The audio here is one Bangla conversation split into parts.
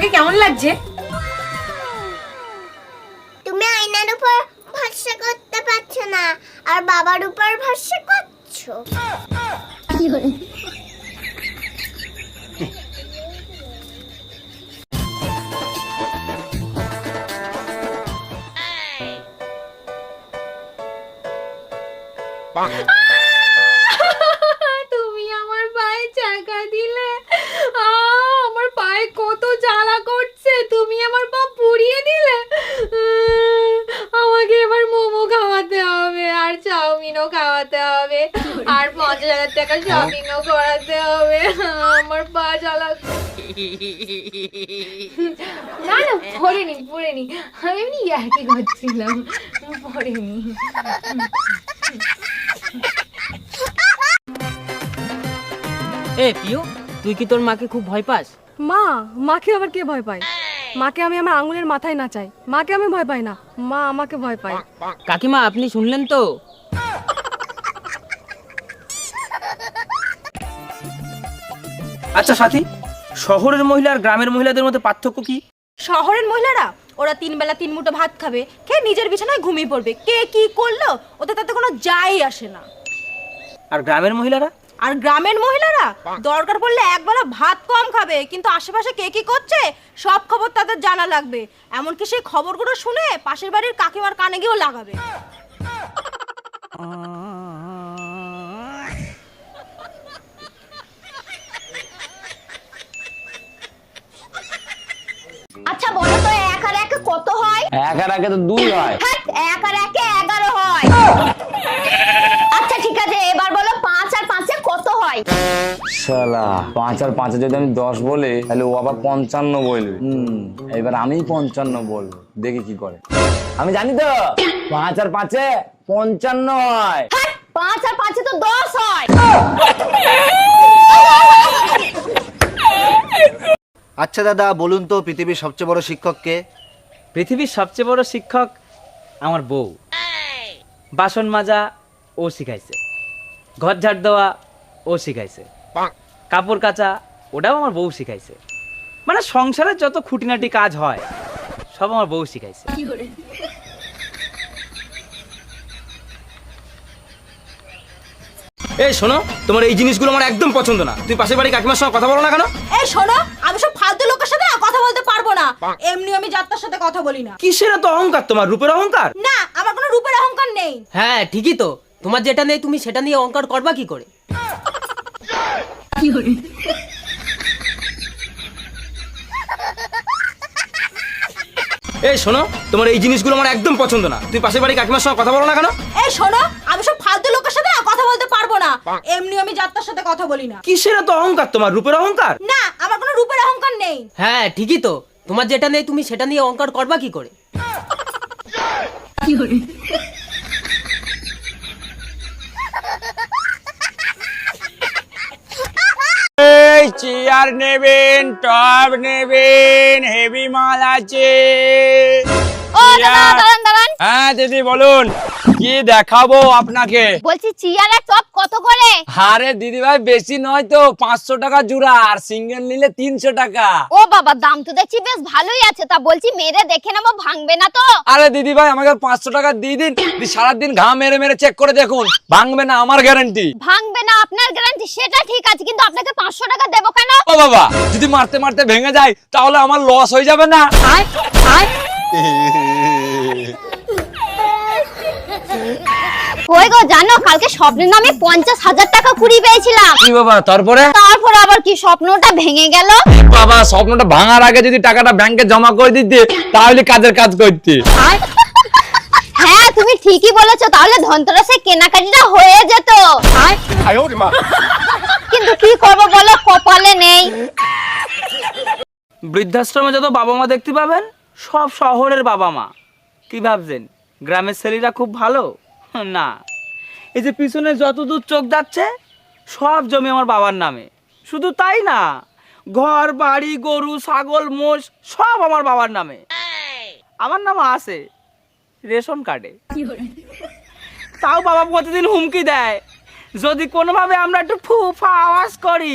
আমাকে কেমন লাগছে? তুমি আয়নার উপর ভরসা করতে পারছ না আর বাবার উপর ভরসা করছ। তুমি হাজার টাকা শপিংও করাতে হবে। আমার পা জ্বালা। না না পড়েনি পড়েনি আমি এমনি ইয়ার্কি করছিলাম। পড়েনি এ পিও তুই কি তোর মাকে খুব ভয় পাস? মা মাকে আবার কে ভয় পায়? মাকে আমি আমার আঙুলের মাথায় না চাই। মাকে আমি ভয় পাই না। মা আমাকে ভয় পায়। কাকিমা আপনি শুনলেন তো? আচ্ছা সাথী শহরের মহিলা আর গ্রামের মহিলাদের মধ্যে পার্থক্য কি? শহরের মহিলারা ওরা তিন বেলা তিন মুঠো ভাত খাবে খেয়ে নিজের বিছানায় ঘুমিয়ে পড়বে। কে কি করল ওদের তাতে কোনো যাই আসে না। আর গ্রামের মহিলারা? আর গ্রামের মহিলারা দরকার পড়লে একবেলা ভাত কম খাবে কিন্তু আশেপাশে কে কি করছে সব খবর তাদের জানা লাগবে। এমনকি সেই খবরগুলো শুনে পাশের বাড়ির কাকিমার কানে গিয়েও লাগাবে। এক আর একে তো দুই হয়। হ্যাঁ, এক আর একে এগারো হয়। আচ্ছা ঠিক আছে এবার বলো পাঁচ আর পাঁচে কত হয়? শালা পাঁচ আর পাঁচে যদি আমি দশ বলি তাহলে ও আবার পঞ্চান্ন বলবে। হুম। এবার আমি পঞ্চান্ন বলব দেখি কি করে। আমি জানি তো পাঁচ আর পাঁচে পঞ্চান্ন হয়। হ্যাঁ, পাঁচ আর পাঁচে তো দশ হয়। আচ্ছা দাদা বলুন তো পৃথিবীর সবচেয়ে বড় শিক্ষক কে? পৃথিবীর সবচেয়ে বড় শিক্ষক আমার বউ। বাসন মাজা ও শিখাইছে। ঘর ঝাড় দেওয়া ও শিখাইছে। কাপড় কাচা ওটাও আমার বউ শিখাইছে। মানে সংসারের যত খুঁটিনাটি কাজ হয় সব আমার বউ শিখাইছে। এই শোনো তোমার এই জিনিসগুলো আমার একদম পছন্দ না। তুই পাশের বাড়ি কাকিমার সঙ্গে কথা বলো না কেন? এই শোনো আমি সব ফালতু লোকের সাথে না কথা বলতে পারব না। আমি যাত্রার সাথে কথা বলি না। কিসের এত অহংকার তোমার? রূপের অহংকার? না আমার কোনো রূপের অহংকার নেই। হ্যাঁ ঠিকই তো। তোমার যেটা নেই তুমি সেটা নিয়ে অঙ্কার করবা কি করে? এই শোনো তোমার এই জিনিসগুলো আমার একদম পছন্দ না। তুই পাশের বাড়ি কাকিমার সঙ্গে কথা বলো না কেন? এই শোনো আমি সব ফালতু লোকের সাথে না কথা বলতে পারব না। এমনি আমি যাত্রার সাথে কথা বলি না। কিসের এত অহংকার তোমার? রূপের অহংকার? না আমার কোনো রূপের অহংকার নেই। হ্যাঁ ঠিকই তো। তোমার যেটা নেই তুমি সেটা নিয়ে অঙ্কার করবা কি করে? এই চেয়ার নেবেন টব নেবেন হেভি মাল আছে। ও দাদা দাঁড়ান দাঁড়ান। হ্যাঁ দিদি বলুন। কি দেখাবো আপনাকে? বলছি চিয়ার চপ কত করে? আরে দিদি ভাই বেশি নয় তো পাঁচশো টাকা জোড়া আর সিঙ্গেল নিলে তিনশো টাকা। ও বাবা দাম তো দেখছি বেশ ভালোই আছে তা বলছি মেরে দেখে নেব ভাঙবে না তো? আরে দিদি ভাই আমাকে পাঁচশো টাকা দিয়ে দিন দি সারাদিন ঘাম মেরে মেরে চেক করে দেখুন ভাঙবে না আমার গ্যারান্টি ভাঙবে না আপনার গ্যারান্টি সেটা ঠিক আছে কিন্তু আপনাকে পাঁচশো টাকা দেবো কেন? ও বাবা যদি মারতে মারতে ভেঙে যায় তাহলে আমার লস হয়ে যাবে না। ওই গো জানো কালকে স্বপ্নের নামে পঞ্চাশ হাজার টাকা কুড়ি পেয়েছিলাম। কি বাবা তারপরে? তারপর আবার কি স্বপ্নটা ভেঙে গেল? বাবা স্বপ্নটা ভাঙার আগে যদি টাকাটা ব্যাংকে জমা করে দিতে তাহলে কাজের কাজ করতে। হ্যাঁ তুমি ঠিকই বলেছ তাহলে ধনতেরাসে কেনাকাটিটা হয়ে যেত। কিন্তু কি করব বলো কপালে নেই। বৃদ্ধাশ্রমে যত বাবা মা দেখতে পাবেন সব শহরের বাবা মা। কি ভাবছেন? গ্রামের ছেলেরা খুব ভালো? না। এই যে পিছনে যত দূর চোখ যাচ্ছে, সব জমি আমার বাবার নামে। শুধু তাই না, ঘর, বাড়ি, গরু, ছাগল, মোষ, সব আমার বাবার নামে। আমার নাম আছে, রেশন কার্ডে। তাও বাবা প্রতিদিন হুমকি দেয়, যদি কোনোভাবে আমরা একটু ফু ফা আওয়াজ করি,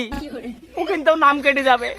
ও কিন্তু নাম কেটে যাবে।